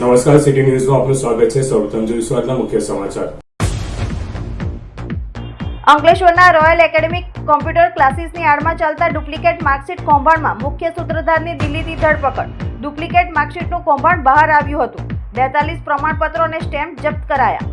નમસ્કાર સિટી ન્યૂઝમાં આપનું સ્વાગત છે. સૌપ્રથમ જોઈશું આજના મુખ્ય સમાચાર. અંકલેશ્વરના રોયલ એકેડેમિક કોમ્પ્યુટર ક્લાસીસની આડમાં ચાલતા ડુપ્લિકેટ માર્કશીટ કૌભાંડમાં મુખ્ય સૂત્રધારની દિલ્હીથી ધરપકડ. ડુપ્લિકેટ માર્કશીટનું કૌભાંડ બહાર આવ્યું હતું. બેતાલીસ પ્રમાણપત્રો અને સ્ટેમ્પ જપ્ત કરાયા.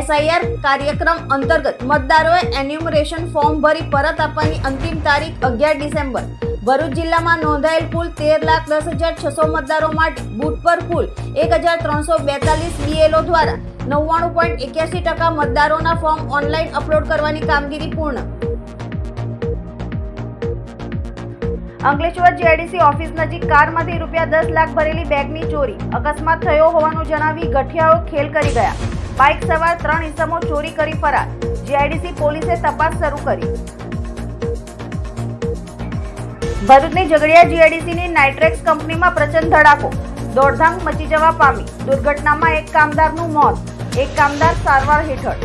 એસઆઈઆર કાર્યક્રમ અંતર્ગત મતદારોએ એન્યુમરેશન ફોર્મ ભરી પરત આપવાની અંતિમ તારીખ અગિયાર ડિસેમ્બર. ભરૂચ જિલ્લામાં નોંધાયેલ કુલ તેર લાખ દસ હજાર છસો મતદારો માટે બૂથ પર કુલ એક હજાર ત્રણસો બેતાલીસ બીએલઓ દ્વારા નવ્વાણું પોઈન્ટ એક્યાસી ટકા મતદારોના ફોર્મ ઓનલાઈન અપલોડ કરવાની કામગીરી પૂર્ણ. અંકલેશ્વર જીઆઈડીસી ઓફિસ નજીક કારમાંથી રૂપિયા દસ લાખ ભરેલી બેગની ચોરી અકસ્માત થયો હોવાનું જણાવી ગઠિયાઓ ખેલ કરી ગયા. બાઇક સવાર ત્રણ ઇસમો ચોરી કરી ફરાર. જીઆઈડીસી પોલીસે તપાસ શરૂ કરી. ભરૂચની ઝઘડિયા જીઆઈડીસીની નાઇટ્રેક્સ કંપનીમાં પ્રચંડ ધડાકો. દોડધામ મચી જવા પામી. દુર્ઘટનામાં એક કામદારનું મોત. એક કામદાર સારવાર હેઠળ.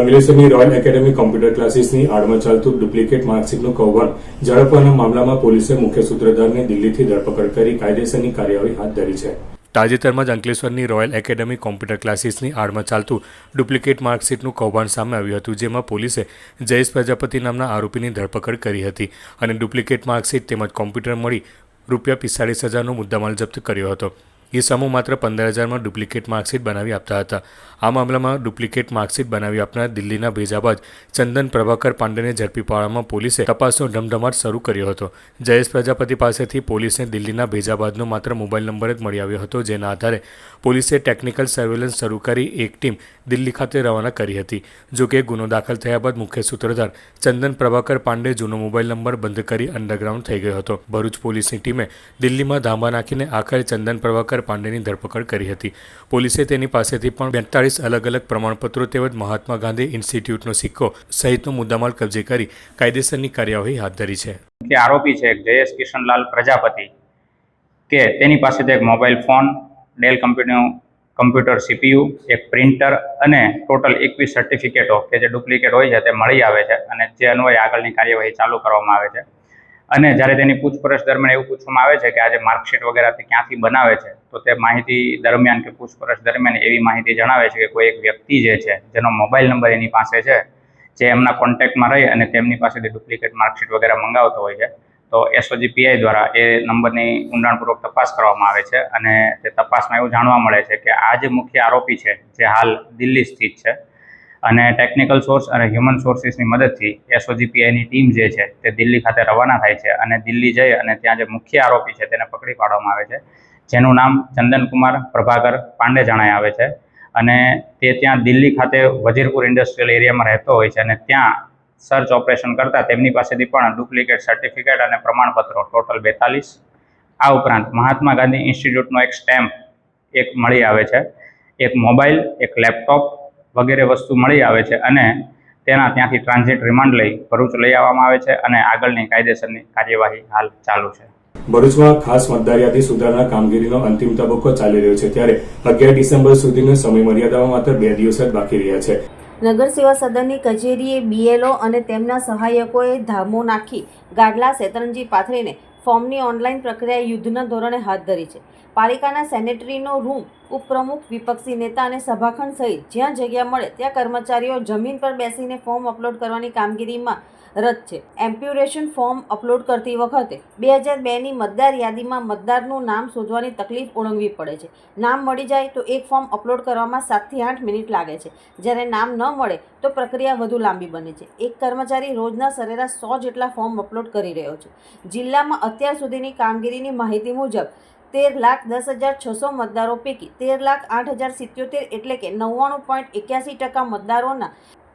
અંકલેશ્વરની રોયલ એકેડેમી કોમ્પ્યુટર ક્લાસીસની આડમાં ચાલતું ડુપ્લિકેટ માર્કશીટનું કૌભાંડ ઝડપવાના મામલામાં પોલીસે મુખ્ય સૂત્રધારને દિલ્હીથી ધરપકડ કરી કાયદેસરની કાર્યવાહી હાથ ધરી છે. તાજેતરમાં જ અંકલેશ્વરની રોયલ એકેડેમી કોમ્પ્યુટર ક્લાસીસની આડમાં ચાલતું ડુપ્લિકેટ માર્કશીટનું કૌભાંડ સામે આવ્યું હતું, જેમાં પોલીસે જયેશ પ્રજાપતિ નામના આરોપીની ધરપકડ કરી હતી અને ડુપ્લિકેટ માર્કશીટ તેમજ કોમ્પ્યુટર મળી રૂપિયા પિસ્તાળીસ હજારનો મુદ્દામાલ જપ્ત કર્યો હતો. એ સમૂહ માત્ર પંદર હજારમાં ડુપ્લિકેટ માર્કશીટ બનાવી આપતા હતા. આ મામલામાં ડુપ્લિકેટ માર્કશીટ બનાવી આપનાર દિલ્હીના ભેજાબાજ ચંદન પ્રભાકર પાંડેને ઝડપી પાડવામાં પોલીસે તપાસનો ધમધમાટ શરૂ કર્યો હતો. જયેશ પ્રજાપતિ પાસેથી પોલીસને દિલ્હીના ભેજાબાદનો માત્ર મોબાઈલ નંબર જ મળી આવ્યો હતો, જેના આધારે પોલીસે ટેકનિકલ સર્વેલન્સ શરૂ કરી એક ટીમ દિલ્હી ખાતે રવાના કરી હતી. જો કે ગુનો દાખલ થયા બાદ મુખ્ય સૂત્રધાર ચંદન પ્રભાકર પાંડે જૂનો મોબાઈલ નંબર બંધ કરી અંડરગ્રાઉન્ડ થઈ ગયો હતો. ભરૂચ પોલીસની ટીમે દિલ્હીમાં ધામા નાખીને આખરે ચંદન પ્રભાકર પાંડેની ધરપકડ કરી હતી. પોલીસે તેની પાસેથી પણ બેતાળીસ અલગ અલગ પ્રમાણપત્રો તેમજ મહાત્મા ગાંધી ઇન્સ્ટિટ્યૂટનો સિક્કો સહિતનો મુદ્દામાલ કબજે કરી કાયદેસરની કાર્યવાહી હાથ ધરી છે. આરોપી છે જયેશ કિશનલાલ પ્રજાપતિ કે તેની પાસેથી એક મોબાઈલ ફોન ડેલ કંપનીનું કમ્પ્યુટર સીપીયુ, એક પ્રિન્ટર અને ટોટલ એકવીસ સર્ટિફિકેટો કે જે ડુપ્લિકેટ હોય છે તે મળી આવે છે અને જે અન્વયે આગળની કાર્યવાહી ચાલુ કરવામાં આવે છે. અને જ્યારે તેની પૂછપરછ દરમિયાન એવું પૂછવામાં આવે છે કે આજે માર્કશીટ વગેરેથી ક્યાંથી બનાવે છે, તો તે માહિતી દરમિયાન કે પૂછપરછ દરમિયાન એવી માહિતી જણાવે છે કે કોઈ એક વ્યક્તિ જે છે, જેનો મોબાઈલ નંબર એની પાસે છે, જે એમના કોન્ટેક્ટમાં રહી અને તેમની પાસેથી ડુપ્લિકેટ માર્કશીટ વગેરે મંગાવતો હોય છે તો એસઓજી પીઆઈ દ્વારા એ નંબરની ઊંડાણપૂર્વક તપાસ કરવામાં આવે છે અને તે તપાસમાં એવું જાણવા મળે છે કે આ જે મુખ્ય આરોપી છે, જે હાલ દિલ્હી સ્થિત છે અને ટેકનિકલ સોર્સ અને હ્યુમન સોર્સિસની મદદથી એસઓજી પીઆઈની ટીમ જે છે તે દિલ્હી ખાતે રવાના થાય છે અને દિલ્હી જઈ અને ત્યાં જે મુખ્ય આરોપી છે તેને પકડી પાડવામાં આવે છે. જેનું નામ ચંદનકુમાર પ્રભાકર પાંડે જણાય આવે છે અને તે ત્યાં દિલ્હી ખાતે વજીરપુર ઇન્ડસ્ટ્રીયલ એરિયામાં રહેતો હોય છે અને ત્યાં સર્ચ ઓપરેશન કરતાં તેમની પાસેથી પણ ડુપ્લિકેટ સર્ટિફિકેટ અને પ્રમાણપત્રો, ટોટલ બેતાલીસ. આ ઉપરાંત મહાત્મા ગાંધી ઇન્સ્ટિટ્યૂટનો એક સ્ટેમ્પ એક મળી આવે છે, એક મોબાઈલ, એક લેપટોપ વગેરે વસ્તુ મળી આવે છે અને તેના ત્યાંથી ટ્રાન્ઝિટ રિમાન્ડ લઈ ભરૂચ લઈ આવવામાં આવે છે અને આગળની કાયદેસરની કાર્યવાહી હાલ ચાલુ છે. ભરૂચમાં ખાસ મતદાર યાદી સુધારણા કામગીરીનો અંતિમ તબક્કો ચાલી રહ્યો છે, ત્યારે અગિયાર ડિસેમ્બર સુધીની સમય મર્યાદામાં માત્ર બે દિવસ જ બાકી રહ્યા છે. નગર સેવા સદનની કચેરીએ બીએલઓ અને તેમના સહાયકોએ ધામો નાખી ગાડલા શેતરંજી પાથરીને ફોર્મની ઓનલાઈન પ્રક્રિયા યુદ્ધના ધોરણે હાથ ધરી છે. પાલિકાના સેનેટરીનો રૂમ ઉપપ્રમુખ વિપક્ષી નેતા અને સભાખંડ સહિત જ્યાં જગ્યા મળે ત્યાં કર્મચારીઓ જમીન પર બેસીને ફોર્મ અપલોડ કરવાની કામગીરીમાં રત છે. એમ્પ્યુરેશન ફોર્મ અપલોડ કરતી વખતે બે હજાર બેની મતદાર યાદીમાં મતદારનું નામ શોધવાની તકલીફ ઓળંગવી પડે છે. નામ મળી જાય તો એક ફોર્મ અપલોડ કરવામાં સાતથી આઠ મિનિટ લાગે છે. જ્યારે નામ ન મળે તો પ્રક્રિયા વધુ લાંબી બને છે. એક કર્મચારી રોજના સરેરાશ સો જેટલા ફોર્મ અપલોડ કરી રહ્યો છે. જિલ્લામાં અત્યાર સુધીની કામગીરીની માહિતી મુજબ તેર લાખ દસ હજાર છસો મતદારો પૈકી તેર લાખ આઠ હજાર સિત્યોતેર એટલે કે નવ્વાણું પોઈન્ટ એક્યાસી ટકા મતદારોના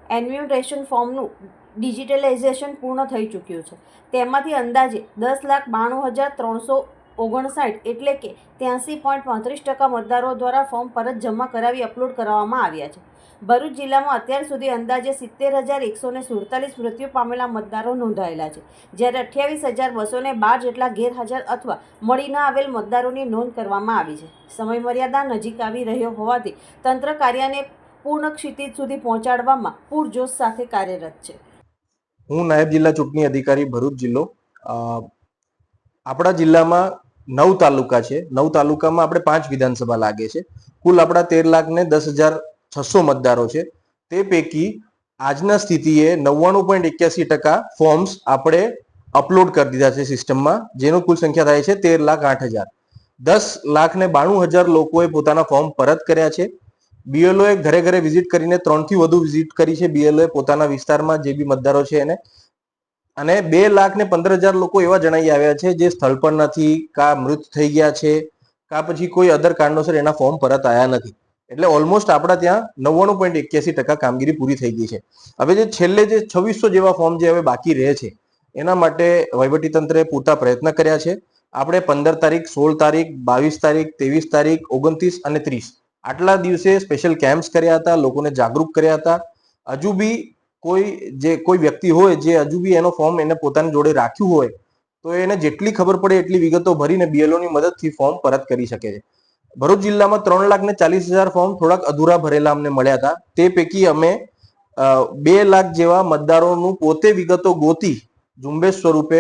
એન્યુરેશન ફોર્મનું ડિજિટલાઇઝેશન પૂર્ણ થઈ ચૂક્યું છે. તેમાંથી અંદાજે દસ લાખ બાણું હજાર ત્રણસો ઓગણસાઠ એટલે કે ત્યાંસી પોઈન્ટ પાંત્રીસ ટકા મતદારો દ્વારા ફોર્મ પરત જમા કરાવી અપલોડ કરવામાં આવ્યા છે. ભરૂચ જિલ્લામાં અત્યાર સુધી અંદાજે સિત્તેર હજાર એકસો ને સુડતાલીસ મૃત્યુ પામેલા મતદારો નોંધાયેલા છે. જ્યારે અઠ્યાવીસ હજાર બસો ને બાર જેટલા ગેરહાજર અથવા મળી ન આવેલ મતદારોની નોંધ કરવામાં આવી છે. સમયમર્યાદા નજીક આવી રહ્યો હોવાથી તંત્ર કાર્યને પૂર્ણ ક્ષિતિજ સુધી પહોંચાડવામાં પૂરજોશ સાથે કાર્યરત છે. હું નાયબ જિલ્લા ચૂંટણી અધિકારી ભરૂચ જિલ્લો. આપણા જિલ્લામાં નવ તાલુકા છે. નવ તાલુકામાં આપણે પાંચ વિધાનસભા લાગે છે. કુલ આપણા તેર લાખ ને દસ હજાર છસો મતદારો છે. તે પૈકી આજના સ્થિતિએ નવ્વાણું પોઈન્ટ એક્યાસી ટકા ફોર્મ્સ આપણે અપલોડ કરી દીધા છે સિસ્ટમમાં, જેનો કુલ સંખ્યા થાય છે તેર લાખ આઠ હજાર. દસ લાખ ને બાણું હજાર લોકોએ પોતાના ફોર્મ પરત કર્યા છે. BLO એ ઘરે ઘરે વિઝિટ કરીને ત્રણથી વધુ વિઝિટ કરી છે. બીએલઓએ પોતાના વિસ્તારમાં જે બી મતદારો છે એને. અને બે લાખ ને પંદર હજાર લોકો એવા જણાઈ આવ્યા છે જે સ્થળ પર નથી, કા મૃત થઈ ગયા છે, કા પછી કોઈ અધર કારણોસર એના ફોર્મ પરત આવ્યા નથી. એટલે ઓલમોસ્ટ આપણા ત્યાં નવ્વાણું પોઈન્ટ એક્યાસી ટકા કામગીરી પૂરી થઈ ગઈ છે. હવે જે છેલ્લે જે છવ્વીસો જેવા ફોર્મ જે હવે બાકી રહે છે, એના માટે વહીવટીતંત્રે પૂરતા પ્રયત્ન કર્યા છે. આપણે પંદર તારીખ, સોળ તારીખ, બાવીસ તારીખ, ત્રેવીસ તારીખ, ઓગણત્રીસ અને ત્રીસ. આટલા દિવસે સ્પેશિયલ કેમ્પ્સ કર્યા હતા, લોકોને જાગૃત કર્યા હતા. હજુ બી કોઈ જે કોઈ વ્યક્તિ હોય, જે હજુ બી એનો ફોર્મ એને પોતાની જોડે રાખ્યું હોય, તો એને જેટલી ખબર પડે એટલી વિગતો ભરીને બીએલઓની મદદથી ફોર્મ પરત કરી શકે છે. ભરૂચ જિલ્લામાં ત્રણ લાખ ને ચાલીસ હજાર ફોર્મ થોડાક અધૂરા ભરેલા અમને મળ્યા હતા. તે પૈકી અમે બે લાખ જેવા મતદારોનું પોતે વિગતો ગોતી ઝુંબેશ સ્વરૂપે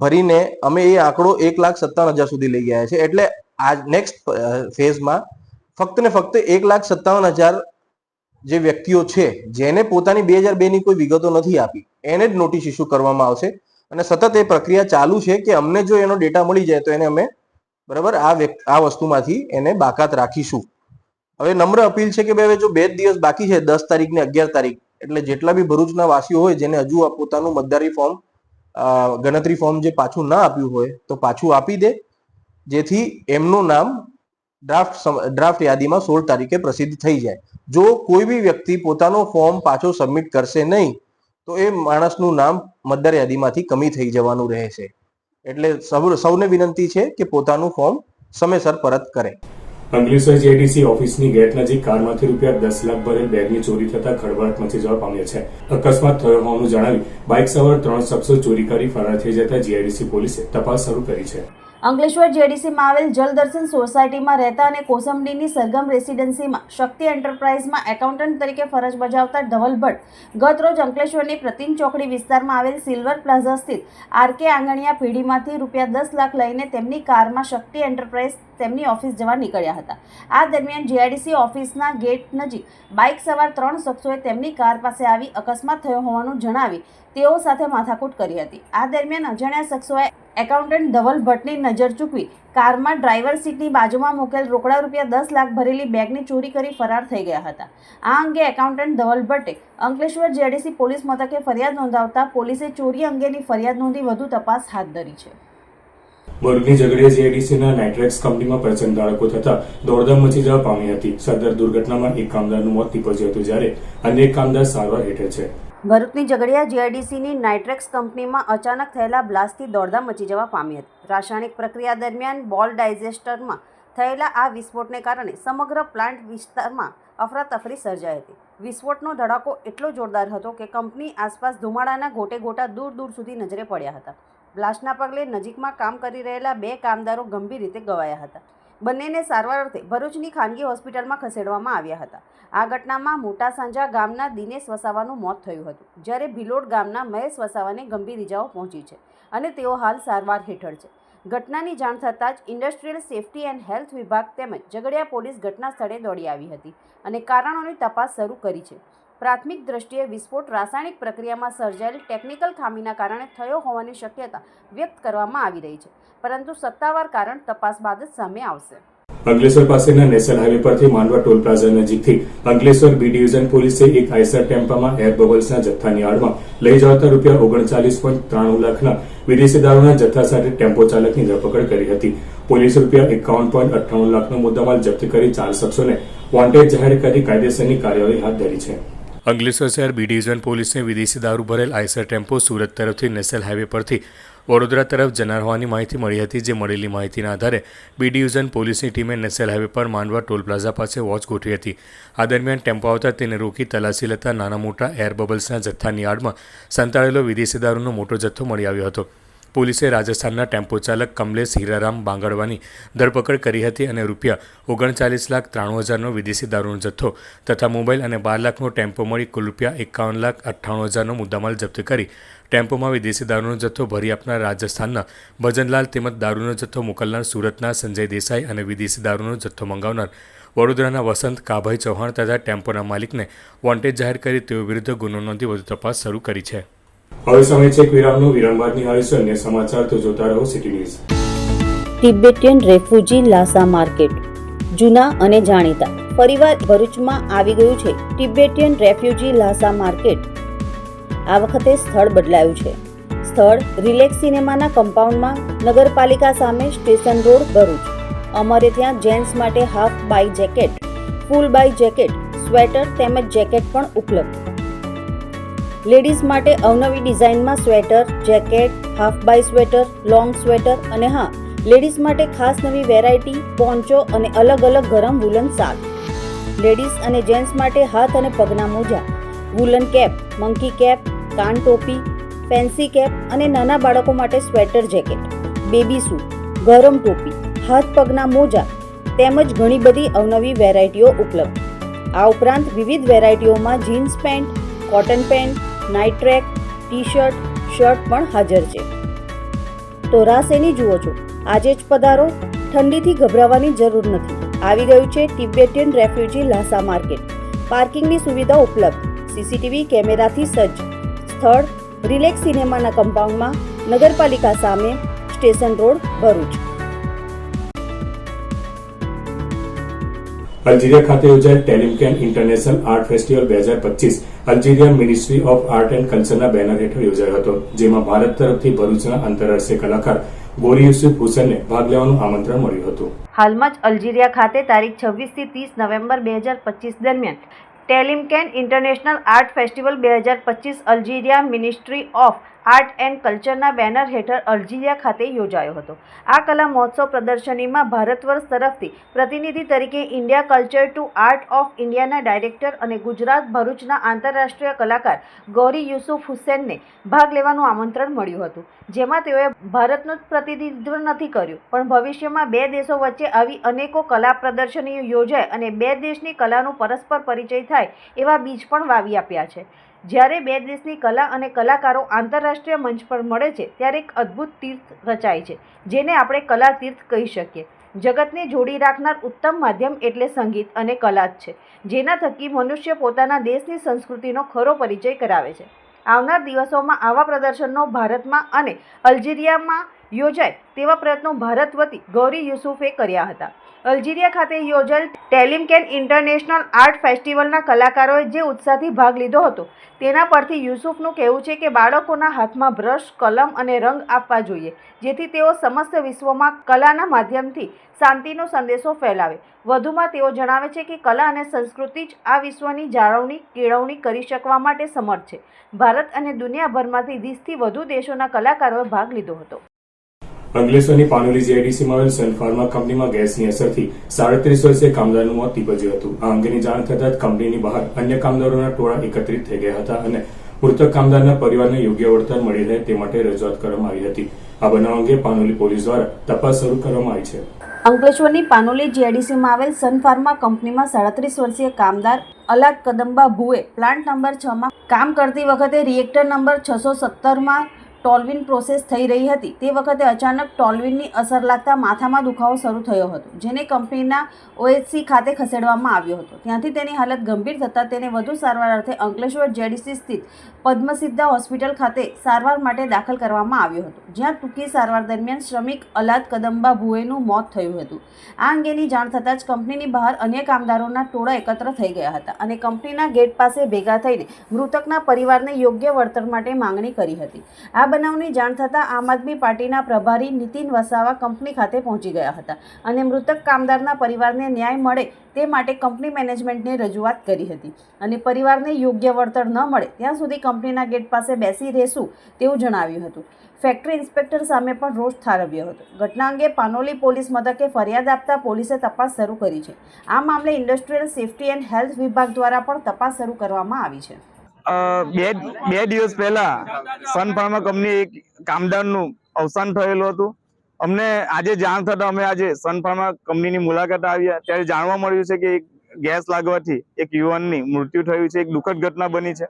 ભરીને અમે એ આંકડો એક લાખ સત્તાવન હજાર સુધી લઈ ગયા છે. એટલે આ નેક્સ્ટ ફેઝમાં ફક્ત ને ફક્ત એક લાખ સત્તાવન હજાર જે વ્યક્તિઓ છે, જેને પોતાની બે હજાર બે ની કોઈ વિગતો નથી આપી, એને જ નોટિસ ઇસ્યુ કરવામાં આવશે. અને સતત એ પ્રક્રિયા ચાલુ છે કે અમને જો એનો ડેટા મળી જાય તો એને અમે બરાબર આ આ વસ્તુમાંથી એને બાકાત રાખીશું. હવે નમ્ર અપીલ છે કે ભાઈ, હવે જો બે દિવસ બાકી છે, દસ તારીખ ને અગિયાર તારીખ, એટલે જેટલા બી ભરૂચના વાસીઓ હોય, જેને હજુ પોતાનું મતદારી ફોર્મ ગણતરી ફોર્મ જે પાછું ના આપ્યું હોય, તો પાછું આપી દે, જેથી એમનું નામ ડ્રાફ્ટ ડ્રાફ્ટ યાદીમાં સોળ તારીખે પ્રસિદ્ધ થઈ જાય. જો કોઈ બી વ્યક્તિ પોતાનો ફોર્મ પાછો સબમિટ કરશે નહીં, તો એ માણસનું નામ મતદાર યાદીમાંથી કમી થઈ જવાનું રહેશે. એટલે સૌને વિનંતી છે કે પોતાનું ફોર્મ સમયસર પરત કરે. અંકલેશ્વર જેડીસી ઓફિસની ગેટ નજીક કારમાંથી રૂપિયા દસ લાખ ભરેલ બેગની ચોરી થતા ખળભળાટ મચી જવા પામ્યો છે. અકસ્માત થયો હોવાનું જણાવી બાઇક સવાર ત્રણ શખ્સો ચોરી કરી ફરાર થઈ જતા જીઆઈડીસી પોલીસે તપાસ શરૂ કરી છે. અંકલેશ્વર જેડીસીમાં આવેલ જલદર્શન સોસાયટીમાં રહેતા અને કોસંબડીની સરગમ રેસિડેન્સીમાં શક્તિ એન્ટરપ્રાઇઝમાં એકાઉન્ટન્ટ તરીકે ફરજ બજાવતા ધવલ ભટ્ટ ગત રોજ અંકલેશ્વરની પ્રતિમ ચોકડી વિસ્તારમાં આવેલ સિલ્વર પ્લાઝા સ્થિત આરકે આંગણિયા પેઢીમાંથી રૂપિયા દસ લાખ લઈને તેમની કારમાં શક્તિ એન્ટરપ્રાઇઝ તેમની ઓફિસ જવા નીકળ્યા હતા. આ દરમિયાન જીઆઈડીસી ઓફિસના ગેટ નજીક બાઇક સવાર ત્રણ શખ્સોએ તેમની કાર પાસે આવી અકસ્માત થયો હોવાનું જણાવી તેઓ સાથે માથાકૂટ કરી હતી. આ દરમિયાન અજાણ્યા શખ્સોએ એકાઉન્ટન્ટ ધવલ ભટ્ટની નજર ચૂકવી કારમાં ડ્રાઈવર સીટની બાજુમાં મૂકેલ રોકડા રૂપિયા દસ લાખ ભરેલી બેગની ચોરી કરી ફરાર થઈ ગયા હતા. આ અંગે એકાઉન્ટન્ટ ધવલ ભટ્ટે અંકલેશ્વર જેડીસી પોલીસ મથકે ફરિયાદ નોંધાવતા પોલીસે ચોરી અંગેની ફરિયાદ નોંધી વધુ તપાસ હાથ ધરી છે. ભરૂચની ઝઘડિયા જીઆઈડીસીના નાઇટ્રેક્સ કંપનીમાં પ્રચંડ ધારકો થતા દોડધામ મચી જવા પામી હતી. સદર દુર્ઘટનામાં એક કામદારનું મોત નીપજ્યું હતું જ્યારે અન્ય કામદાર સારવાર હેઠળ છે. ભરૂચની ઝઘડિયા જીઆઈડીસીની નાઇટ્રેક્સ કંપનીમાં અચાનક થયેલા બ્લાસ્ટથી દોડધામ મચી જવા પામી હતી. રાસાયણિક પ્રક્રિયા દરમિયાન બોલ ડાયજેસ્ટરમાં થયેલા આ વિસ્ફોટને કારણે સમગ્ર પ્લાન્ટ વિસ્તારમાં અફરાતફરી સર્જાઈ હતી. વિસ્ફોટનો ધડાકો એટલો જોરદાર હતો કે કંપની આસપાસ ધુમાડાના ગોટે ગોટા દૂર દૂર સુધી નજરે પડ્યા હતા. બ્લાસ્ટના પગલે નજીકમાં કામ કરી રહેલા બે કામદારો ગંભીર રીતે ગવાયા હતા. બંનેને સારવાર અર્થે ભરૂચની ખાનગી હોસ્પિટલમાં ખસેડવામાં આવ્યા હતા. આ ઘટનામાં મોટા સાંજા ગામના દિનેશ વસાવાનું મોત થયું હતું, જ્યારે ભિલોડ ગામના મહેશ વસાવાને ગંભીર ઇજાઓ પહોંચી છે અને તેઓ હાલ સારવાર હેઠળ છે. ઘટનાની જાણ થતાં જ ઇન્ડસ્ટ્રીયલ સેફટી એન્ડ હેલ્થ વિભાગ તેમજ ઝઘડિયા પોલીસ ઘટના સ્થળે દોડી આવી હતી અને કારણોની તપાસ શરૂ કરી છે. પ્રાથમિક દ્રષ્ટિએ વિસ્ફોટ રાસાયણિક પ્રક્રિયામાં સર્જાયેલ ટેકનિકલ ખામીના કારણે થયો હોવાની શક્યતા વ્યક્ત કરવામાં આવી રહી છે. પરંતુ સત્તાવાર કારણ તપાસ બાદ જ સામે આવશે. અંકલેશ્વર પાસેના નેશનલ હાઈવે પરથી માંડવા ટોલ પ્લાઝા નજીકથી અંકલેશ્વર બી ડિવિઝન પોલીસે એક આઈસર ટેમ્પામાં એર બબલ્સના જથ્થાની આડમાં લઈ જવાતા રૂપિયા ઓગણચાલીસ પોઈન્ટ ત્રાણું લાખના વિદેશી દારૂના જથ્થા સાથે ટેમ્પો ચાલકની ધરપકડ કરી હતી. પોલીસ રૂપિયા એકાવન પોઈન્ટ અઠ્ઠાણું લાખનો મુદ્દામાલ જપ્ત કરી ચાર શખ્સોને વોન્ટેડ જાહેર કરી કાયદેસરની કાર્યવાહી હાથ ધરી છે. અંકલેશ્વર શહેર બી ડિવિઝન પોલીસને વિદેશી દારૂ ભરેલ આઈસર ટેમ્પો સુરત તરફથી નેશનલ હાઈવે પરથી વડોદરા તરફ જનાર હોવાની માહિતી મળી હતી, જે મળેલી માહિતીના આધારે બી ડિવિઝન પોલીસની ટીમે નેશનલ હાઈવે પર માંડવા ટોલ પ્લાઝા પાસે વોચ ગોઠવી હતી. આ દરમિયાન ટેમ્પો આવતા તેને રોકી તલાશી લેતા નાના મોટા એર બબલ્સના જથ્થાની આડમાં સંતાડેલો વિદેશી દારૂનો મોટો જથ્થો મળી આવ્યો હતો. પોલીસે રાજસ્થાનના ટેમ્પો ચાલક કમલેશ હીરારામ બાંગડવાની ધરપકડ કરી હતી અને રૂપિયા ઓગણચાલીસ લાખ ત્રાણું હજારનો વિદેશી દારૂનો જથ્થો તથા મોબાઈલ અને બાર લાખનો ટેમ્પો મળી કુલ રૂપિયા એકાવન લાખ અઠ્ઠાણું હજારનો મુદ્દામાલ જપ્ત કરી ટેમ્પોમાં વિદેશી દારૂનો જથ્થો ભરી આપનાર રાજસ્થાનના ભજનલાલ તેમજ દારૂનો જથ્થો મોકલનાર સુરતના સંજય દેસાઈ અને વિદેશી દારૂનો જથ્થો મંગાવનાર વડોદરાના વસંત કાભાઈ ચૌહાણ તથા ટેમ્પોના માલિકને વોન્ટેજ જાહેર કરી તેઓ વિરુદ્ધ ગુનો નોંધી વધુ તપાસ શરૂ કરી છે. હવે સમય છે વિરામનો વિરામ બાદ નિહાળીશું અન્ય સમાચાર તો જોતા રહો city news. Tibetan refugee Lhasa market. જૂના અને જાણીતા. પરિવાર ભરૂચમાં આવી ગયું છે તિબેટિયન રેફ્યુજી લાસા માર્કેટ. આ વખતે સ્થળ બદલાયું છે. સ્થળ રિલેક્સ સિનેમાના કમ્પાઉન્ડમાં નગરપાલિકા સામે સ્ટેશન રોડ ભરૂચ. અમારે ત્યાં જેન્ટ્સ માટે હાફ બાય જેકેટ, ફૂલ બાય જેકેટ, સ્વેટર તેમજ જેકેટ પણ ઉપલબ્ધ. લેડીઝ માટે અવનવી ડિઝાઇનમાં સ્વેટર, જેકેટ હાફ બાય સ્વેટર, લોંગ સ્વેટર અને હા, લેડીઝ માટે ખાસ નવી વેરાયટી, પોન્ચો અને અલગ અલગ ગરમ વુલન શાલ. લેડીઝ અને જેન્ટ્સ માટે હાથ અને પગના મોજા વુલન કેપ મંકી કેપ કાન ટોપી ફેન્સી કેપ અને નાના બાળકો માટે સ્વેટર જેકેટ. બેબી સૂટ ગરમ ટોપી, હાથ પગના મોજા, તેમજ ઘણી બધી અવનવી વેરાયટીઓ ઉપલબ્ધ. આ ઉપરાંત વિવિધ વેરાયટીઓમાં jeans pant cotton pant night track T shirt shirt પણ હાજર છે. તો રાસ એની જુઓ છો. આજે જ પધારો. ઠંડીથી ગભરાવાની જરૂર નથી. આવી ગયું છે તિબેટિયન રેફ્યુજી લાસા માર્કેટ. પાર્કિંગની સુવિધા ઉપલબ્ધ. સીસીટીવી કેમેરાથી સજ્જ. સ્થળ રિલેક્સ સિનેમાના કમ્પાઉન્ડમાં, નગરપાલિકા સામે, સ્ટેશન રોડ, ભરૂચ. અલ્જીરિયા ખાતે યોજાયેલ ટેલિમકેન ઇન્ટરનેશનલ આર્ટ ફેસ્ટિવલ બે હજાર પચીસ Algeria ministry of art and કલ્ચરના banner હેઠળ યોજાયો હતો, જેમાં ભારત તરફથી ભરૂચના આંતરરાષ્ટ્રીય કલાકાર ગોરી યુસુફ હુસેનને ભાગ લેવાનું આમંત્રણ મળ્યું હતું. હાલમાં જ અલ્જીરિયા ખાતે તારીખ છવ્વીસથી ત્રીસ નવેમ્બર બે હજાર પચીસ દરમિયાન ટેલિમકેન ઇન્ટરનેશનલ આર્ટ ફેસ્ટિવલ બે હજાર પચીસ Algeria ministry of art and કલ્ચરના banner હેઠળ અલ્જીરિયા ખાતે યોજાયો હતો. આ કલા મહોત્સવ પ્રદર્શનીમાં ભારત વર્ષ તરફથી પ્રતિનિધિ તરીકે India culture to art of ઇન્ડિયાના ડાયરેક્ટર અને ગુજરાત ભરૂચના આંતરરાષ્ટ્રીય કલાકાર ગૌરી યુસુફ હુસેનને ભાગ લેવાનું આમંત્રણ મળ્યું હતું. જેમાં તેઓએ ભારતનું પ્રતિનિધિત્વ નથી કર્યું, પણ ભવિષ્યમાં બે દેશો વચ્ચે આવી અનેકો કલા પ્રદર્શનીઓ યોજાય અને બે દેશની કલાનું પરસ્પર પરિચય થાય એવા બીજ પણ વાવી આપ્યા છે. જ્યારે બે દેશની કલા અને કલાકારો આંતરરાષ્ટ્રીય મંચ પર મળે છે, ત્યારે એક અદ્ભુત તીર્થ રચાય છે, જેને આપણે કલા તીર્થ કહી શકીએ. જગતને જોડી રાખનાર ઉત્તમ માધ્યમ એટલે સંગીત અને કલા જ છે, જેના થકી મનુષ્ય પોતાના દેશની સંસ્કૃતિનો ખરો પરિચય કરાવે છે. આવનાર દિવસોમાં આવા પ્રદર્શનો ભારતમાં અને અલ્જેરિયામાં યોજાય તેવા પ્રયત્નો ભારત વતી ગૌરી યુસુફે કર્યા હતા. અલ્જીરિયા ખાતે યોજાયેલ ટેલિમકેન ઇન્ટરનેશનલ આર્ટ ફેસ્ટિવલના કલાકારોએ જે ઉત્સાહથી ભાગ લીધો હતો, તેના પરથી યુસુફનું કહેવું છે કે બાળકોના હાથમાં બ્રશ, કલમ અને રંગ આપવા જોઈએ, જેથી તેઓ સમસ્ત વિશ્વમાં કલાના માધ્યમથી શાંતિનો સંદેશો ફેલાવે. વધુમાં તેઓ જણાવે છે કે કલા અને સંસ્કૃતિ જ આ વિશ્વની જાળવણી, કેળવણી કરી શકવા માટે સમર્થ છે. ભારત અને દુનિયાભરમાંથી વીસથી વધુ દેશોના કલાકારોએ ભાગ લીધો હતો. અંકલેશ્વરની પાનોલી જીઆઈડીસીમાં આવેલ ફાર્મા કંપનીમાં ગેસની અસરથી સાડત્રીસ વર્ષીય કામદારનું મોત નીપજ્યું હતું. આ અંગેની જાણ થતાં જ કંપનીની બહાર અન્ય કામદારોના ટોળા એકત્રિત થઈ ગયા હતા અને મૃતક કામદારના પરિવારને યોગ્ય વળતર મળી રહે તે માટે રજૂઆત કરવામાં આવી હતી. આ બનાવ અંગે પાનોલી પોલીસ દ્વારા તપાસ શરૂ કરવામાં આવી છે. અંકલેશ્વરની પાનોલી જીઆઈડીસીમાં આવેલ સન ફાર્મા કંપનીમાં સાડત્રીસ વર્ષીય કામદાર અલાદ કદંબા ભુએ પ્લાન્ટ નંબર છમાં કામ કરતી વખતે રિએક્ટર નંબર છસો સત્તરમાં ટોલવિન પ્રોસેસ થઈ રહી હતી. તે વખતે અચાનક ટોલવિનની અસર લાગતા માથામાં દુખાવો શરૂ થયો હતો, જેને કંપનીના ઓએચસી ખાતે ખસેડવામાં આવ્યો હતો. ત્યાંથી તેની હાલત ગંભીર થતાં તેને વધુ સારવાર અર્થે અંકલેશ્વર જેડીસી સ્થિત પદ્મસિદ્ધા હોસ્પિટલ ખાતે સારવાર માટે દાખલ કરવામાં આવ્યો હતો, જ્યાં ટૂંકી સારવાર દરમિયાન શ્રમિક અલાદ કદંબા ભુએનું મોત થયું હતું. આ અંગેની જાણ થતાં જ કંપનીની બહાર અન્ય કામદારોના ટોળા એકત્ર થઈ ગયા હતા અને કંપનીના ગેટ પાસે ભેગા થઈને મૃતકના પરિવારને યોગ્ય વળતર માટે માંગણી કરી હતી. આ બનાવની જાણ થતાં આમ આદમી પાર્ટીના પ્રભારી નીતિન વસાવા કંપની ખાતે પહોંચી ગયા હતા અને મૃતક કામદારના પરિવારને ન્યાય મળે તે માટે કંપની મેનેજમેન્ટને રજૂઆત કરી હતી. અને પરિવારને યોગ્ય વળતર ન મળે ત્યાં સુધી કંપનીના ગેટ પાસે બેસી રહેશું તેવું જણાવ્યું હતું. ફેક્ટરી ઇન્સ્પેક્ટર સામે પણ રોષ ઠારવ્યો હતો. ઘટના અંગે પાનોલી પોલીસ મથકે ફરિયાદ આપતા પોલીસે તપાસ શરૂ કરી છે. આ મામલે ઇન્ડસ્ટ્રીયલ સેફટી એન્ડ હેલ્થ વિભાગ દ્વારા પણ તપાસ શરૂ કરવામાં આવી છે. બે બે દિવસ પહેલા સન ફાર્મા કંપની એક કામદારનું અવસાન થયેલું હતું. અમને આજે જાણ થતા અમે આજે સન ફાર્મા કંપનીની મુલાકાત આવ્યા ત્યારે જાણવા મળ્યું છે કે એક ગેસ લાગવાથી એક યુવાનની મૃત્યુ થયું છે. એક દુઃખદ ઘટના બની છે.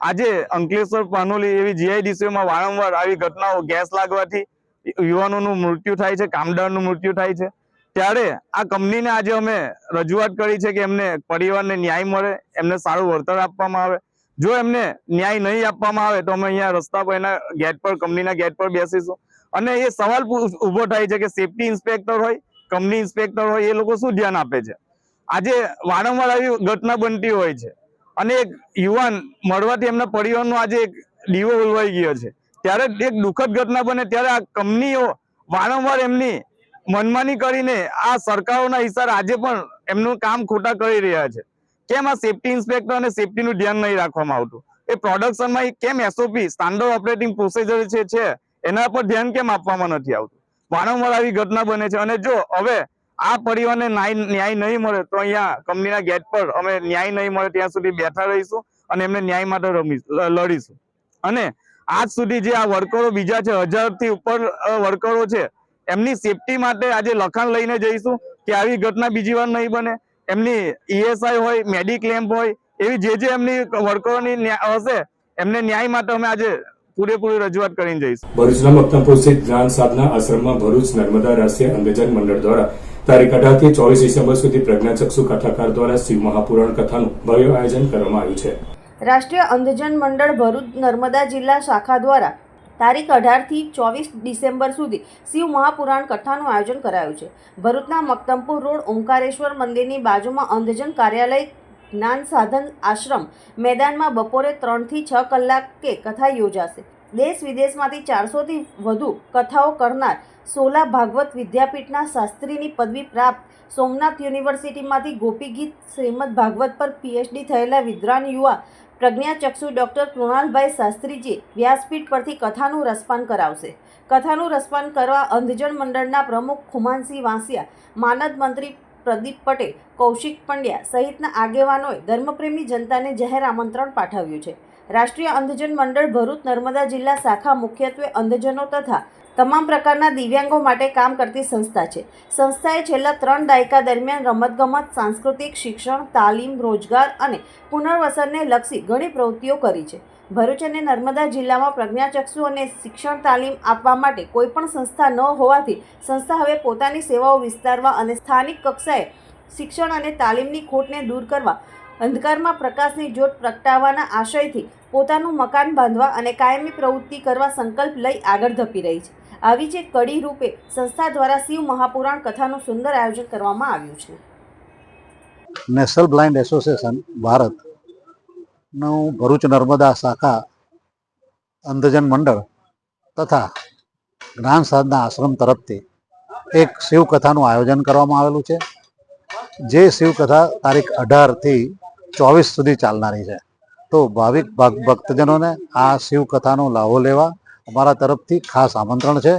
આજે અંકલેશ્વર પાનોલી એવી જીઆઈડીસીઓમાં વારંવાર આવી ઘટનાઓ ગેસ લાગવાથી યુવાનોનું મૃત્યુ થાય છે, કામદારનું મૃત્યુ થાય છે. ત્યારે આ કંપનીને આજે અમે રજૂઆત કરી છે કે એમને પરિવારને ન્યાય મળે, એમને સારું વળતર આપવામાં આવે. જો એમને ન્યાય નહીં આપવામાં આવે તો અમે અહીંયા રસ્તા પર એના ગેટ પર, કંપનીના ગેટ પર બેસીશું. અને એ સવાલ ઊભો થાય છે કે સેફટી ઇન્સ્પેક્ટર હોય, કંપની ઇન્સ્પેક્ટર હોય, એ લોકો શું ધ્યાન આપે છે? આજે વારંવાર આવી ઘટના બનતી હોય છે. અને એક યુવાન મળવાથી એમના પરિવારનો આજે એક દીવો ઉલવાઈ ગયો છે. ત્યારે એક દુઃખદ ઘટના બને, ત્યારે આ કંપનીઓ વારંવાર એમની મનમાની કરીને આ સરકારોના હિસાબે આજે પણ એમનું કામ ખોટા કરી રહ્યા છે. કેમ આ સેફટી ઇન્સ્પેક્ટર અને સેફટીનું ધ્યાન નહીં રાખવામાં આવતું. એ પ્રોડક્શનમાં કેમ એસઓપી સ્ટાન્ડર્ડ ઓપરેટિંગ પ્રોસિજર જે છે, એના પર ધ્યાન કેમ આપવામાં નથી આવતું? વારંવાર આવી ઘટના બને છે. અને જો હવે આ પરિવારને ન્યાય નહીં મળે, તો અહીંયા કંપનીના ગેટ પર અમે ન્યાય નહીં મળે, ત્યાં સુધી બેઠા રહીશું અને એમને ન્યાય માટે લડીશું. અને આજ સુધી જે આ વર્કરો બીજા છે હજારથી ઉપર વર્કરો છે, એમની સેફટી માટે આજે લખાણ લઈને જઈશું કે આવી ઘટના બીજી વાર નહીં બને. એમની ઈએસઆઈ હોય મેડિક્લેમ્પ હોય એવી જે જે એમની વર્કરોની હશે એમને ન્યાય માટે અમે આજે પૂરેપૂરી રજૂઆત કરીને જઈશું. ભરૂચના મક્તમપુર સ્થિત જ્ઞાન સાધના આશ્રમમાં ભરૂચ નર્મદા રાષ્ટ્રીય અંધજન મંડળ દ્વારા તારીખ અઢારથી ચોવીસ ડિસેમ્બર સુધી પ્રજ્ઞાચક્ષુ કથાકાર દ્વારા શિવ મહાપુરાણ કથાનું ભવ્ય આયોજન કરવામાં આવ્યું છે. રાષ્ટ્રીય અંધજન મંડળ ભરૂચ નર્મદા જિલ્લા શાખા દ્વારા તારીખ અઢારથી ચોવીસ ડિસેમ્બર સુધી શિવ મહાપુરાણ કથાનું આયોજન કરાયું છે. ભરૂચના મક્તમપુર રોડ ઓમકારેશ્વર મંદિરની બાજુમાં અંધજન કાર્યાલય જ્ઞાન સાધન આશ્રમ મેદાનમાં બપોરે ત્રણથી છ કલાકે કથા યોજાશે. દેશ વિદેશમાંથી ચારસોથી વધુ કથાઓ કરનાર સોલા ભાગવત વિદ્યાપીઠના શાસ્ત્રીની પદવી પ્રાપ્ત સોમનાથ યુનિવર્સિટીમાંથી ગોપીગીત શ્રીમદ ભાગવત પર પીએચડી થયેલા વિદ્વાન યુવા પ્રજ્ઞાચક્ષુ ડૉક્ટર કૃણાલભાઈ શાસ્ત્રીજી વ્યાસપીઠ પરથી કથાનું રસપાન કરાવશે. કથાનું રસપાન કરવા અંધજન મંડળના પ્રમુખ ખુમાનસિંહ વાંસિયા, માનદ મંત્રી પ્રદીપ પટેલ, કૌશિક પંડ્યા સહિતના આગેવાનોએ ધર્મપ્રેમી જનતાને જાહેર આમંત્રણ પાઠવ્યું છે. રાષ્ટ્રીય અંધજન મંડળ ભરૂચ નર્મદા જિલ્લા શાખા મુખ્યત્વે અંધજનો તથા તમામ પ્રકારના દિવ્યાંગો માટે કામ કરતી સંસ્થા છે. સંસ્થાએ છેલ્લા ત્રણ દાયકા દરમિયાન રમતગમત, સાંસ્કૃતિક શિક્ષણ, તાલીમ, રોજગાર અને પુનર્વસનને લક્ષી ઘણી પ્રવૃત્તિઓ કરી છે. ભરૂચ અને નર્મદા જિલ્લામાં પ્રજ્ઞાચક્ષુ અને શિક્ષણ તાલીમ આપવા માટે કોઈપણ સંસ્થા ન હોવાથી સંસ્થા હવે પોતાની સેવાઓ વિસ્તારવા અને સ્થાનિક કક્ષાએ શિક્ષણ અને તાલીમની ખોટને દૂર કરવા, અંધકારમાં પ્રકાશની જ્યોત પ્રગટાવવાના આશયથી પોતાનું મકાન બાંધવા અને કાયમી પ્રવૃત્તિ કરવા સંકલ્પ લઈ આગળ ધપી રહી છે. આવી જ એક કડી રૂપે સંસ્થા દ્વારા શિવ મહાપુરાણ કથાનું સુંદર આયોજન કરવામાં આવ્યું છે. નેશનલ બ્લાઇન્ડ એસોસિએશન, ભારતનું ભરૂચ નર્મદા શાખા અંધજન મંડળ તથા જ્ઞાન સાધના આશ્રમ તરફથી એક શિવકથાનું આયોજન કરવામાં આવેલું છે. જે શિવકથા તારીખ અઢારથી ચોવીસ સુધી ચાલનારી છે. તો ભાવિક ભક- ભક્તજનોને આ શિવકથાનો લાહો લેવા અમારા તરફથી ખાસ આમંત્રણ છે.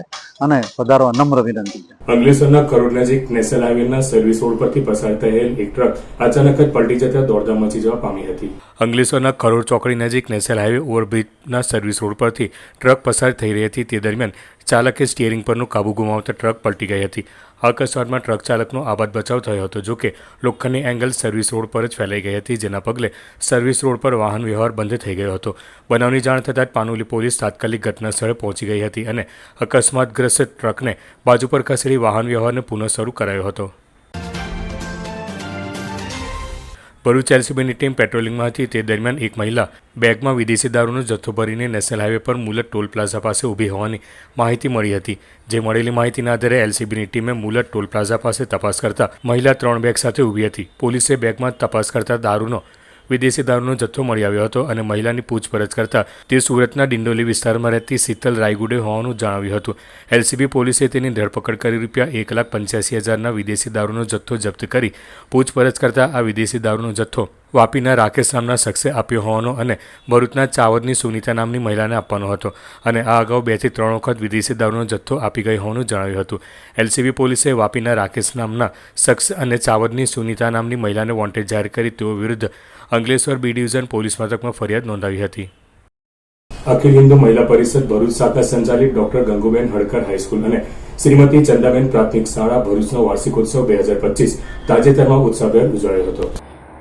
અને વધારવા નમ્ર વિનંતી છે. કરોડ નજીક નેશનલ હાઈવેના સર્વિસ રોડ પરથી પસાર થયેલ એક ટ્રક અચાનક જ પલટી જતા દોડધામ મચી જવા પામી હતી. અંગલેશ્વરના કરોડ ચોકડી નજીક નેશનલ હાઈવે ઓવરબ્રિજના સર્વિસ રોડ પરથી ટ્રક પસાર થઈ રહી હતી. તે દરમિયાન ચાલકે સ્ટિયરિંગ પરનું કાબુ ગુમાવતા ટ્રક પલટી ગઈ હતી. અકસ્માતમાં ટ્રક ચાલકનો આબાદ બચાવ થયો હતો જોકે લોખંડની એંગલ સર્વિસ રોડ પર જ ફેલાઈ ગઈ હતી જેના પગલે સર્વિસ રોડ પર વાહન વ્યવહાર બંધ થઈ ગયો હતો. બનાવની જાણ થતાં જ પાનોલી પોલીસ તાત્કાલિક ઘટના સ્થળે પહોંચી ગઈ હતી અને અકસ્માતગ્રસ્ત ટ્રકને બાજુ પર ખસેડી વાહન વ્યવહારને પુનઃ શરૂ કરાયો હતો. ભરૂચ એલસીબીની ટીમ પેટ્રોલિંગમાં હતી તે દરમિયાન એક મહિલા બેગમાં વિદેશી દારૂનો જથ્થો ભરીને નેશનલ હાઈવે પર મુલત ટોલ પ્લાઝા પાસે ઊભી હોવાની માહિતી મળી હતી, જે મળેલી માહિતીના આધારે એલસીબીની ટીમે મુલત ટોલ પ્લાઝા પાસે તપાસ કરતા મહિલા ત્રણ બેગ સાથે ઊભી હતી. પોલીસે બેગમાં તપાસ કરતા દારૂનો વિદેશી દારૂનો જથ્થો મળી આવ્યો હતો અને મહિલાની પૂછપરછ કરતા તે સુરતના ડિંડોલી વિસ્તારમાં રહેતી શીતલ રાયગુડે હોવાનું જણાવ્યું હતું. એલસીબી પોલીસે તેની ધરપકડ કરી રૂપિયા એક લાખ પંચ્યાસી હજારના વિદેશી દારૂનો જથ્થો જપ્ત કરી પૂછપરછ કરતા આ વિદેશી દારૂનો જથ્થો વાપીના રાકેશ નામના શખ્સે આપ્યો હોવાનો અને ભરૂચના ચાવદની સુનિતા નામની મહિલાને આપવાનો હતો અને આ અગાઉ બેથી ત્રણ વખત વિદેશી દારૂનો જથ્થો આપી ગઈ હોવાનું જણાવ્યું હતું. એલસીબી પોલીસે વાપીના રાકેશ નામના શખ્સ અને ચાવદની સુનીતા નામની મહિલાને વોન્ટેડ જાહેર કરી તેઓ વિરુદ્ધ અંગલેશ્વર બી ડિવિઝન પોલીસ મથકમાં ફરિયાદ નોંધાવી હતી. અખિલ હિન્દુ મહિલા પરિષદ ભરૂચ શાખા સંચાલિત ડોક્ટર ગંગુબેન હડકર હાઈસ્કૂલ અને શ્રીમતી ચંદાબેન પ્રાથમિક શાળા ભરૂચનો વાર્ષિકોત્સવ બે હજાર પચીસ તાજેતરમાં ઉત્સાહભેર ઉજવાયો હતો.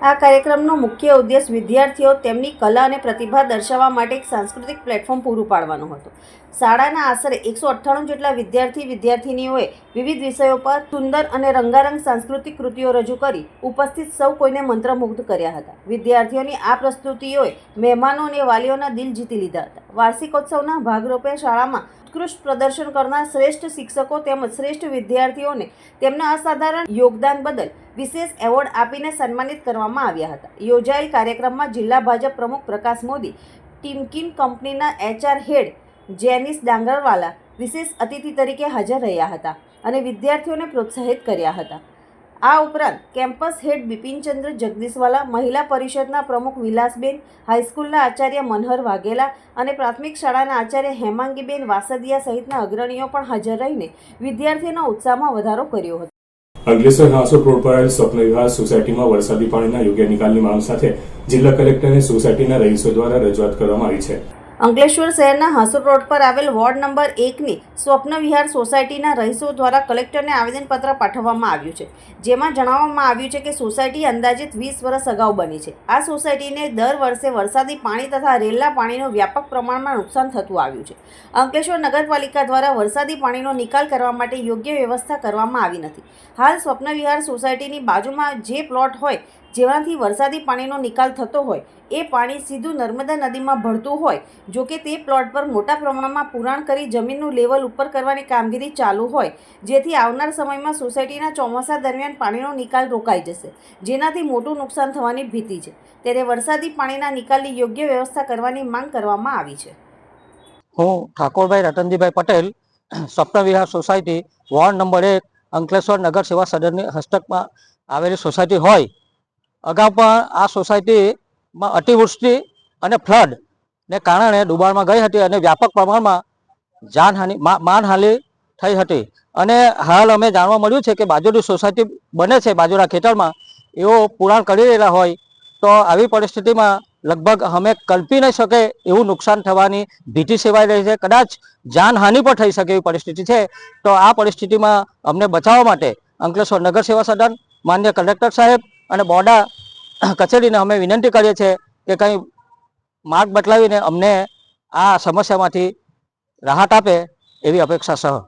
આ કાર્યક્રમનો મુખ્ય ઉદ્દેશ વિદ્યાર્થીઓ તેમની કલા અને પ્રતિભા દર્શાવવા માટે એક સાંસ્કૃતિક પ્લેટફોર્મ પૂરું પાડવાનો હતો. શાળાના આશરે એકસો અઠ્ઠાણું જેટલા વિદ્યાર્થી વિદ્યાર્થિનીઓએ વિવિધ વિષયો પર સુંદર અને રંગારંગ સાંસ્કૃતિક કૃતિઓ રજૂ કરી ઉપસ્થિત સૌ કોઈને મંત્રમુગ્ધ કર્યા હતા. વિદ્યાર્થીઓની આ પ્રસ્તુતિઓએ મહેમાનો અને વાલીઓના દિલ જીતી લીધા હતા. વાર્ષિકોત્સવના ભાગરૂપે શાળામાં ઉત્કૃષ્ટ પ્રદર્શન કરનાર શ્રેષ્ઠ શિક્ષકો તેમજ શ્રેષ્ઠ વિદ્યાર્થીઓને તેમના અસાધારણ યોગદાન બદલ વિશેષ એવોર્ડ આપીને સન્માનિત કરવામાં આવ્યા હતા. યોજાયેલ કાર્યક્રમમાં જિલ્લા ભાજપ પ્રમુખ પ્રકાશ મોદી ટીમકીન કંપનીના એચઆર હેડ જેનિસ ડાંગરવાલા વિશેષ અતિથિ તરીકે હાજર રહ્યા હતા અને વિદ્યાર્થીઓને પ્રોત્સાહિત કર્યા હતા. આ ઉપરાંત કેમ્પસ હેડ બિપિનચંદ્ર જગદીશવાલા, મહિલા પરિષદના પ્રમુખ વિલાસબેન, હાઈસ્કૂલના આચાર્ય મનહર વાઘેલા અને પ્રાથમિક શાળાના આચાર્ય હેમાંગીબેન વાસદિયા સહિતના અગ્રણીઓ પણ હાજર રહીને વિદ્યાર્થીઓના ઉત્સાહમાં વધારો કર્યો હતો. અંકલેશ્વર હાંસોટ રોડ પર આવેલ સ્વપ્ન વિહાર સોસાયટીમાં વરસાદી પાણીના યોગ્ય નિકાલની માંગ સાથે જિલ્લા કલેક્ટરને સોસાયટીના રહીશો દ્વારા રજૂઆત કરવામાં આવી છે. અંકલેશ્વર શહેરના હસુર રોડ પર આવેલ વોર્ડ નંબર એકની સ્વપ્નવિહાર સોસાયટીના રહીશો દ્વારા કલેક્ટરને આવેદનપત્ર પાઠવવામાં આવ્યું છે. જેમાં જણાવવામાં આવ્યું છે કે સોસાયટી અંદાજિત વીસ વર્ષ અગાઉ બની છે. આ સોસાયટીને દર વર્ષે વરસાદી પાણી તથા રેલના પાણીનું વ્યાપક પ્રમાણમાં નુકસાન થતું આવ્યું છે. અંકલેશ્વર નગરપાલિકા દ્વારા વરસાદી પાણીનો નિકાલ કરવા માટે યોગ્ય વ્યવસ્થા કરવામાં આવી નથી. હાલ સ્વપ્નવિહાર સોસાયટીની બાજુમાં જે પ્લોટ હોય જેનાથી વરસાદી પાણીનો નિકાલ થતો હોય, એ પાણી સીધું નર્મદા નદીમાં ભળતું હોય, જો કે તે પ્લોટ પર મોટા પ્રમાણમાં પુરાણ કરી જમીનનું લેવલ ઉપર કરવાની કામગીરી ચાલુ હોય, જેથી આવનાર સમયમાં સોસાયટીના ચોમાસા દરમિયાન પાણીનો નિકાલ રોકાઈ જશે, જેનાથી મોટું નુકસાન થવાની ભીતિ છે. ત્યારે વરસાદી પાણીના નિકાલની યોગ્ય વ્યવસ્થા કરવાની માંગ કરવામાં આવી છે. હું Thakorbhai Ratanjibhai Patel Swapnavihar society, ward number એક, અંકલેશ્વર નગર સેવા સદનની હસ્તકમાં આવેલી સોસાયટી હોય અગાઉ પણ આ સોસાયટીમાં અતિવૃષ્ટિ અને ફ્લડને કારણે ડુબાણમાં ગઈ હતી અને વ્યાપક પ્રમાણમાં જાનહાનિ માનહાનિ થઈ હતી. અને હાલ અમે જાણવા મળ્યું છે કે બાજુની સોસાયટી બને છે બાજુના ખેતરમાં. એઓ પુરાણ કરી રહેલા હોય તો આવી પરિસ્થિતિમાં લગભગ અમે કલ્પી નહીં શકે એવું નુકસાન થવાની ભીતિ સેવાઈ રહી છે. કદાચ જાનહાનિ પણ થઈ શકે એવી પરિસ્થિતિ છે, તો આ પરિસ્થિતિમાં અમને બચાવવા માટે અંકલેશ્વર નગર સેવા સદન માન્ય કલેક્ટર સાહેબ અને બોર્ડા કચેરીને અમે વિનંતી કરીએ છીએ કે કંઈ માર્ગ બદલાવીને અમને આ સમસ્યામાંથી રાહત આપે એવી અપેક્ષા સહ.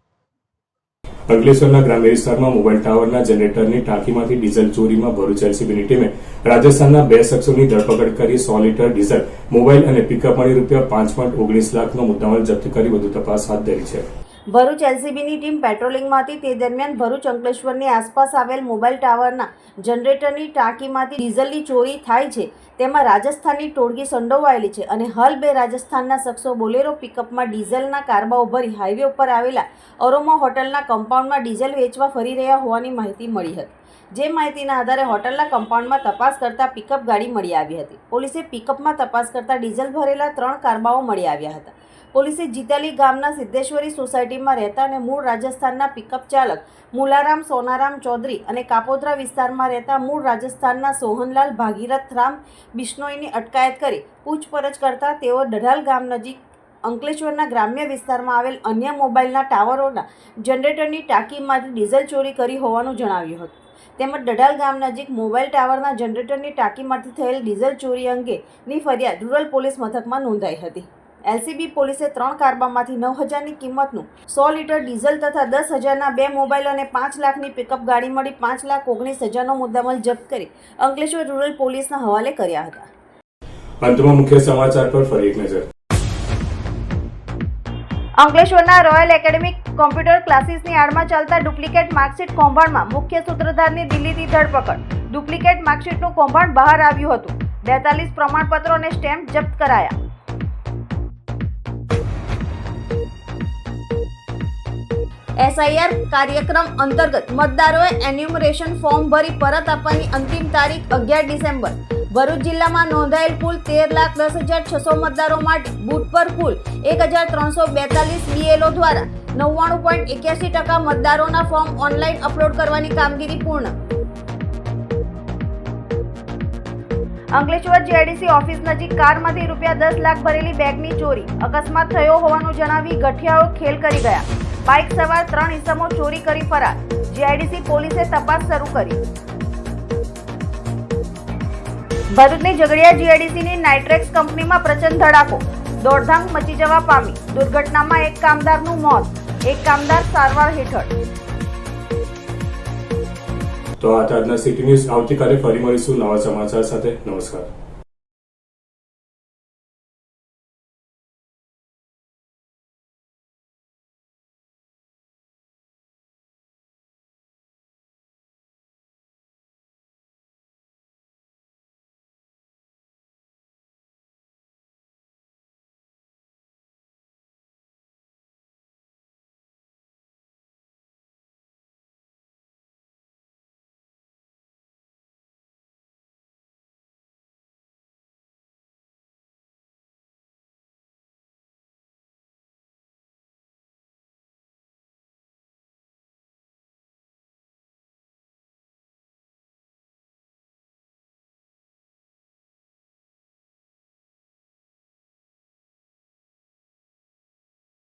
અંકલેશ્વરના ગ્રામ્ય વિસ્તારમાં મોબાઈલ ટાવરના જનરેટરની ટાંકીમાંથી ડીઝલ ચોરીમાં ભરૂચ એલસીબીની ટીમે રાજસ્થાનના બે શખ્સોની ધરપકડ કરી સો લીટર ડીઝલ, મોબાઈલ અને પિકઅપ મળી રૂપિયા પાંચ પોઈન્ટ ઓગણીસ લાખનો મુદ્દામાલ જપ્ત કરી વધુ તપાસ હાથ ધરી છે. ભરૂચ એલસીબીની ટીમ પેટ્રોલિંગમાં હતી તે દરમિયાન ભરૂચ અંકલેશ્વરની આસપાસ આવેલ મોબાઈલ ટાવરના જનરેટરની ટાંકીમાંથી ડીઝલની ચોરી થાય છે. તેમાં રાજસ્થાનની ટોળકી સંડોવાયેલી છે અને હાલ બે રાજસ્થાનના શખ્સો બોલેરો પિકઅપમાં ડીઝલના કારબાઓ ભરી હાઈવે ઉપર આવેલા અરોમા હોટલના કમ્પાઉન્ડમાં ડીઝલ વેચવા ફરી રહ્યા હોવાની માહિતી મળી હતી. જે માહિતીના આધારે હોટલના કમ્પાઉન્ડમાં તપાસ કરતા પિકઅપ ગાડી મળી આવી હતી. પોલીસે પિકઅપમાં તપાસ કરતા ડીઝલ ભરેલા ત્રણ કારબાઓ મળી આવ્યા હતા. પોલીસે જીતાલી ગામના સિદ્ધેશ્વરી સોસાયટીમાં રહેતા અને મૂળ રાજસ્થાનના પિકઅપ ચાલક મુલારામ સોનારામ ચૌધરી અને કાપોદ્રા વિસ્તારમાં રહેતા મૂળ રાજસ્થાનના સોહનલાલ ભાગીરથ રામ બિશ્નોઈની અટકાયત કરી પૂછપરછ કરતા તેઓ ડઢાલ ગામ નજીક અંકલેશ્વરના ગ્રામ્ય વિસ્તારમાં આવેલ અન્ય મોબાઈલના ટાવરોના જનરેટરની ટાંકીમાંથી ડીઝલ ચોરી કરી હોવાનું જણાવ્યું હતું. તેમજ ડઢાલ ગામ નજીક મોબાઈલ ટાવરના જનરેટરની ટાંકીમાંથી થયેલ ડીઝલ ચોરી અંગેની ફરિયાદ રૂરલ પોલીસ મથકમાં નોંધાઈ હતી. એલસીબી પોલીસે ત્રણ કારબામાંથી નવ હજારની કિંમતનું સો લીટર ડીઝલ તથા દસ હજારના બે મોબાઈલ અને પાંચ લાખની પિકઅપ ગાડી મળી પાંચ લાખ ઓગણીસ હજારનો મુદ્દામાલ જપ્ત કરી અંકલેશ્વર રૂરલ પોલીસના હવાલે કર્યા હતા. અંતમાં મુખ્ય સમાચાર પર ફરી એક નજર. અંકલેશ્વરના રોયલ એકેડેમિક કોમ્પ્યુટર ક્લાસીસની આડમાં ચાલતા ડુપ્લિકેટ માર્કશીટ કૌભાંડમાં મુખ્ય સૂત્રધારની દિલ્હીથી ધરપકડ. ડુપ્લિકેટ માર્કશીટનું કૌભાંડ બહાર આવ્યું હતું. બેતાલીસ પ્રમાણપત્રો અને સ્ટેમ્પ જપ્ત કરાયા. એસઆઈઆર કાર્યક્રમ અંતર્ગત મતદારોએ એન્યુમરેશન ફોર્મ ભરી પરત આપવાની અંતિમ તારીખ અગિયાર ડિસેમ્બર. ભરૂચ જિલ્લામાં નોંધાયેલ કુલ તેર લાખ દસ હજાર છસો મતદારો માટે બૂથ પર કુલ એક હજાર ત્રણસો બેતાલીસ બીએલઓ દ્વારા નવ્વાણું પોઈન્ટ એક્યાસી ટકા મતદારોના ફોર્મ ઓનલાઈન અપલોડ કરવાની કામગીરી પૂર્ણ. અંકલેશ્વર જીઆઈડીસી ઓફિસ નજીક કારમાંથી રૂપિયા દસ લાખ ભરેલી બેગની ચોરી અકસ્માત થયો હોવાનું જણાવી ગઠિયાઓ ખેલ કરી ગયા. બાઇક સવાર ત્રણ ઇસમો ચોરી કરી ફરાર. જીઆઈડીસી પોલીસે તપાસ શરૂ કરી. ભરૂચની ઝઘડિયા જીઆઈડીસીની નાઇટ્રેક્સ કંપનીમાં પ્રચંડ ધડાકો. દોડધામ મચી જવા પામી. દુર્ઘટનામાં એક કામદારનું મોત. એક કામદાર સારવાર હેઠળ. તો આ આજના સિટી ન્યૂઝ આવતીકાલે ફરી મળીશું નવા સમાચાર સાથે. નમસ્કાર.